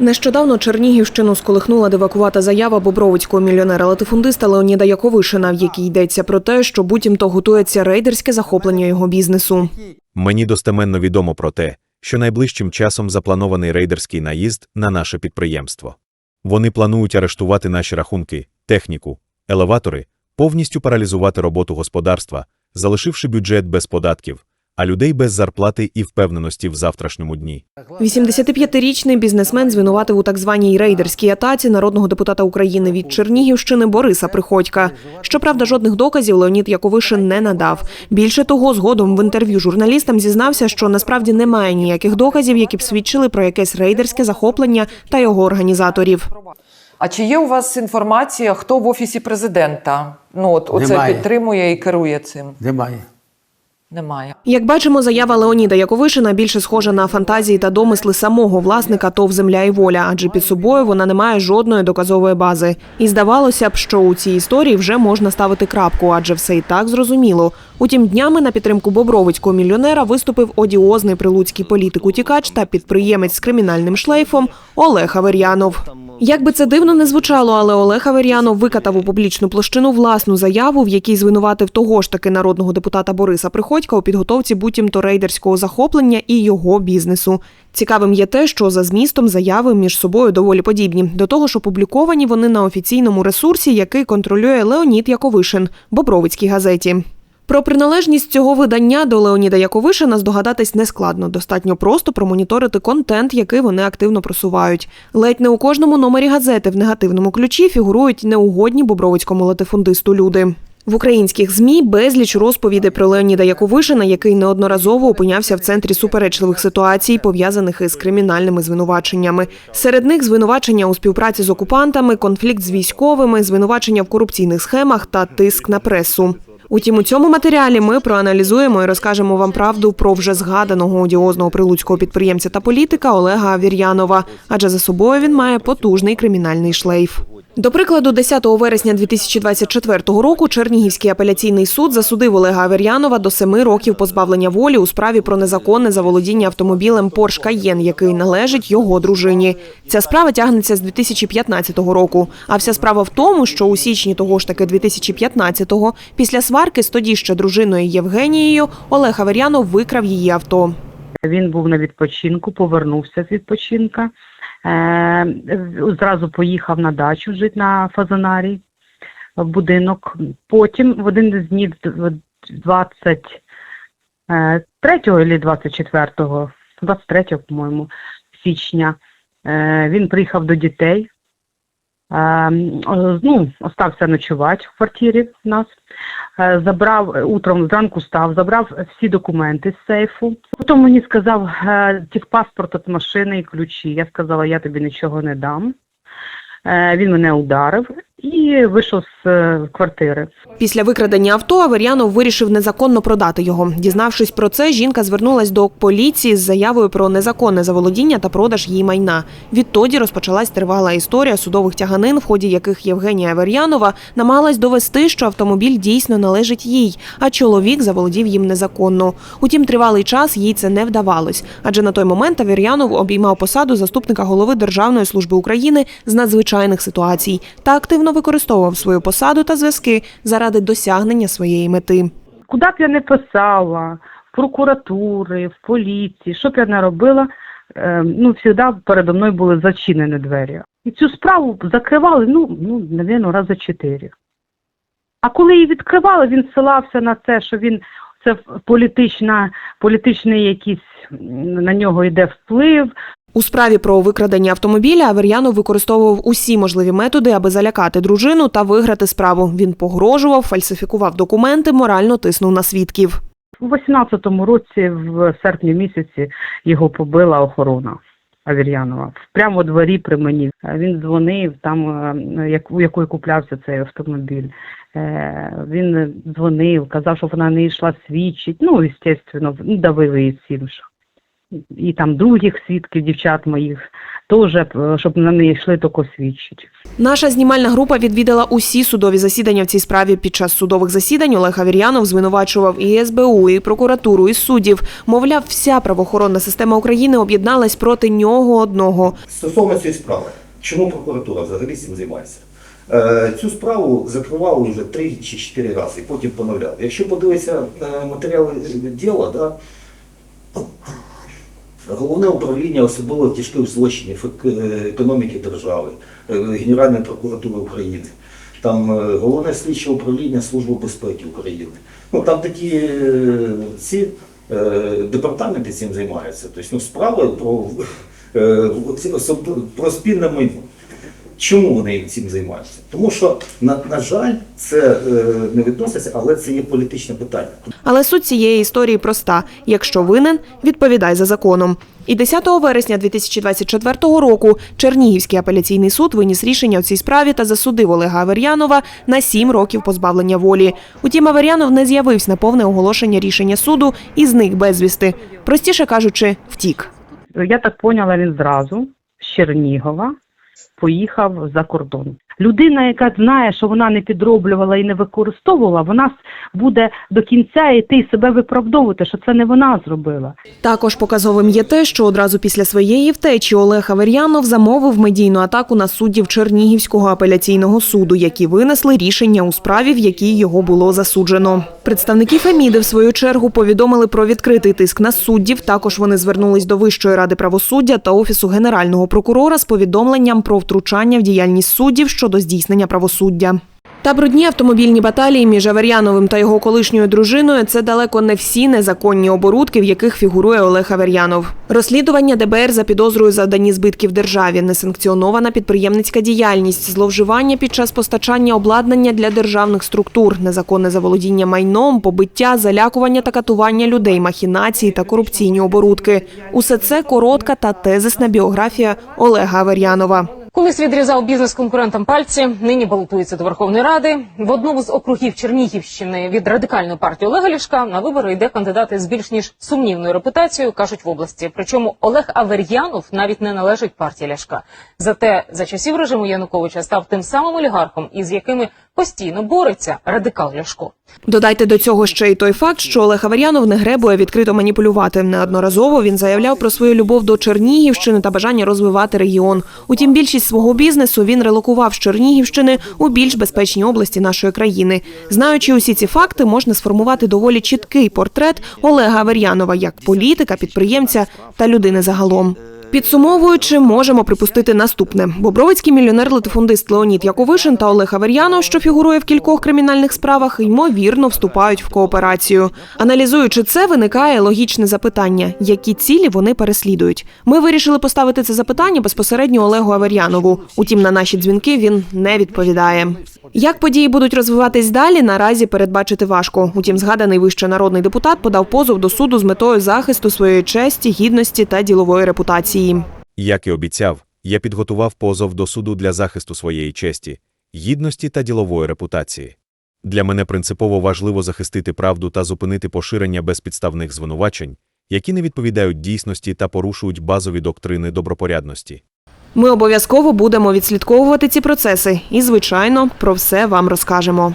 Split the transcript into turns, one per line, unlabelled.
Нещодавно Чернігівщину сколихнула девакувата заява бобровицького мільйонера-латифундиста Леоніда Яковишина, в якій йдеться про те, що буцімто готується рейдерське захоплення його бізнесу.
Мені достеменно відомо про те, що найближчим часом запланований рейдерський наїзд на наше підприємство. Вони планують арештувати наші рахунки, техніку, елеватори, повністю паралізувати роботу господарства, залишивши бюджет без податків, а людей без зарплати і впевненості в завтрашньому дні.
85-річний бізнесмен звинуватив у так званій рейдерській атаці народного депутата України від Чернігівщини Бориса Приходька. Щоправда, жодних доказів Леонід Яковишин не надав. Більше того, згодом в інтерв'ю журналістам зізнався, що насправді немає ніяких доказів, які б свідчили про якесь рейдерське захоплення та його організаторів.
А чи є у вас інформація, хто в офісі президента? Ну от оце
Немає.
підтримує і керує цим?
Немає.
Немає.
Як бачимо, заява Леоніда Яковишина більше схожа на фантазії та домисли самого власника ТОВ «Земля і воля», адже під собою вона не має жодної доказової бази. І здавалося б, що у цій історії вже можна ставити крапку, адже все і так зрозуміло. Утім, днями на підтримку бобровицького мільйонера виступив одіозний прилуцький політик-утікач та підприємець з кримінальним шлейфом Олег Аверянов. Як би це дивно не звучало, але Олег Аверянов викатав у публічну площину власну заяву, в якій звинуватив того ж таки народного депутата Бориса Приходька у підготовці буцімто рейдерського захоплення і його бізнесу. Цікавим є те, що за змістом заяви між собою доволі подібні. До того ж, опубліковані вони на офіційному ресурсі, який контролює Леонід Яковишин, Бобровицькій газеті. Про приналежність цього видання до Леоніда Яковишина здогадатись нескладно. Достатньо просто промоніторити контент, який вони активно просувають. Ледь не у кожному номері газети в негативному ключі фігурують неугодні бобровицькому латифундисту люди. В українських змі безліч розповідей про Леоніда Яковишина, який неодноразово опинявся в центрі суперечливих ситуацій, пов'язаних із кримінальними звинуваченнями. Серед них звинувачення у співпраці з окупантами, конфлікт з військовими, звинувачення в корупційних схемах та тиск на пресу. Утім, у цьому матеріалі ми проаналізуємо і розкажемо вам правду про вже згаданого одіозного прилуцького підприємця та політика Олега Вір'янова. адже за собою він має потужний кримінальний шлейф. До прикладу, 10 вересня 2024 року Чернігівський апеляційний суд засудив Олега Авер'янова до семи років позбавлення волі у справі про незаконне заволодіння автомобілем Porsche Cayenne, який належить його дружині. Ця справа тягнеться з 2015 року. А вся справа в тому, що у січні того ж таки 2015-го, після сварки з тоді ще дружиною Євгенією, Олег Авер'янов викрав її авто.
Він був на відпочинку, повернувся з відпочинка. Е, зразу поїхав на дачу жити на Фазанарі в будинок. Потім в один з днів 23 чи 24, 23, по-моєму, січня, е, він приїхав до дітей. Е, ну, остався ночувати в квартирі в нас. Е, Забрав утром зранку став, забрав всі документи з сейфу. Потім мені сказав е, техпаспорт від машини і ключі. Я сказала, я тобі нічого не дам. Е, Він мене ударив і вийшов з е, квартири.
Після викрадення авто Авер'янов вирішив незаконно продати його. Дізнавшись про це, жінка звернулась до поліції з заявою про незаконне заволодіння та продаж її майна. Відтоді розпочалась тривала історія судових тяганин, в ході яких Євгенія Авер'янова намагалась довести, що автомобіль дійсно належить їй, а чоловік заволодів їм незаконно. Утім, тривалий час їй це не вдавалось, адже на той момент Авер'янов обіймав посаду заступника голови Державної служби України з надзвичайних ситуацій та активно використовував свою посаду та зв'язки заради досягнення своєї мети.
Куди б я не писала, в прокуратури, в поліції, що б я не робила, е, ну, завжди передо мною були зачинені двері. І цю справу закривали, ну, ну, навірно, рази чотири. А коли її відкривали, він ссилався на те, що він це політична, політичний якийсь на нього йде вплив,
У справі про викрадення автомобіля Авер'янов використовував усі можливі методи, аби залякати дружину та виграти справу. Він погрожував, фальсифікував документи, морально тиснув на свідків.
У 18-му році, в серпні місяці, його побила охорона Авір'янова. Прямо у дворі при мені. Він дзвонив там, е, у якої куплявся цей автомобіль. Е, Він дзвонив, казав, що вона не йшла свідчить. Ну, звісно, давили її всім. І там других свідків, дівчат моїх, теж, е, щоб на неї йшли тільки свідчити.
Наша знімальна група відвідала усі судові засідання в цій справі. Під час судових засідань Олег Авір'янов звинувачував і СБУ, і прокуратуру, і суддів. Мовляв, вся правоохоронна система України об'єдналась проти нього одного.
Стосовно цієї справи, чому прокуратура взагалі цим займається? Е, Цю справу закривали вже три чи чотири рази, і потім поновляли. Якщо подивитися е, матеріали діла, да, головне управління особливо тяжких злочинів економіки держави, е, Генеральної прокуратури України, там е, головне слідче управління Служби безпеки України. Ну там такі е, ці е, департаменти цим займаються. Тобто ну, справи про, е, про спільне майно. Чому вони цим займаються? Тому що, на, на жаль, це е, не відноситься, але це є політичне питання.
Але суть цієї історії проста: якщо винен, відповідай за законом. І 10 вересня 2024 року Чернігівський апеляційний суд виніс рішення у цій справі та засудив Олега Авер'янова на 7 років позбавлення волі. Утім, Авер'янов не з'явився на повне оголошення рішення суду і зник безвісти. Простіше кажучи, втік.
Я так поняла, він зразу з Чернігова поїхав за кордон. Людина, яка знає, що вона не підроблювала і не використовувала, вона буде до кінця йти і себе виправдовувати, що це не вона зробила.
Також показовим є те, що одразу після своєї втечі Олег Авер'янов замовив медійну атаку на суддів Чернігівського апеляційного суду, які винесли рішення у справі, в якій його було засуджено. Представники Феміди в свою чергу повідомили про відкритий тиск на суддів. Також вони звернулись до Вищої ради правосуддя та офісу генерального прокурора з повідомленням про втручання в діяльність суддів щодо здійснення правосуддя. Та брудні автомобільні баталії між Авер'яновим та його колишньою дружиною це далеко не всі незаконні оборудки, в яких фігурує Олег Авер'янов. Розслідування ДБР за підозрою завдані збитків державі, несанкціонована підприємницька діяльність, зловживання під час постачання обладнання для державних структур, незаконне заволодіння майном, побиття, залякування та катування людей, махінації та корупційні оборудки. Усе це коротка та тезисна біографія Олега Авер'янова.
Колись відрізав бізнес конкурентам пальці, нині балотується до Верховної Ради. В одному з округів Чернігівщини від радикальної партії Олега Ляшка на вибори йде кандидати з більш ніж сумнівною репутацією, кажуть в області. Причому Олег Авер'янов навіть не належить партії Ляшка. Зате за часів режиму Януковича став тим самим олігархом, із якими постійно бореться радикал Ляшко.
Додайте до цього ще й той факт, що Олег Авер'янов не гребує відкрито маніпулювати. Неодноразово він заявляв про свою любов до Чернігівщини та бажання розвивати регіон. Утім, більшість свого бізнесу він релокував з Чернігівщини у більш безпечні області нашої країни. Знаючи усі ці факти, можна сформувати доволі чіткий портрет Олега Авер'янова як політика, підприємця та людини загалом. Підсумовуючи, можемо припустити наступне: Бобровицький мільйонер-латифундист Леонід Яковишин та Олег Авер'янов, що фігурує в кількох кримінальних справах, ймовірно вступають в кооперацію. Аналізуючи це, виникає логічне запитання: які цілі вони переслідують. Ми вирішили поставити це запитання безпосередньо Олегу Авер'янову. Утім, на наші дзвінки він не відповідає. Як події будуть розвиватись далі, наразі передбачити важко. Утім, згаданий вище народний депутат подав позов до суду з метою захисту своєї честі, гідності та ділової репутації.
Як і обіцяв, я підготував позов до суду для захисту своєї честі, гідності та ділової репутації. Для мене принципово важливо захистити правду та зупинити поширення безпідставних звинувачень, які не відповідають дійсності та порушують базові доктрини добропорядності.
Ми обов'язково будемо відслідковувати ці процеси і, звичайно, про все вам розкажемо.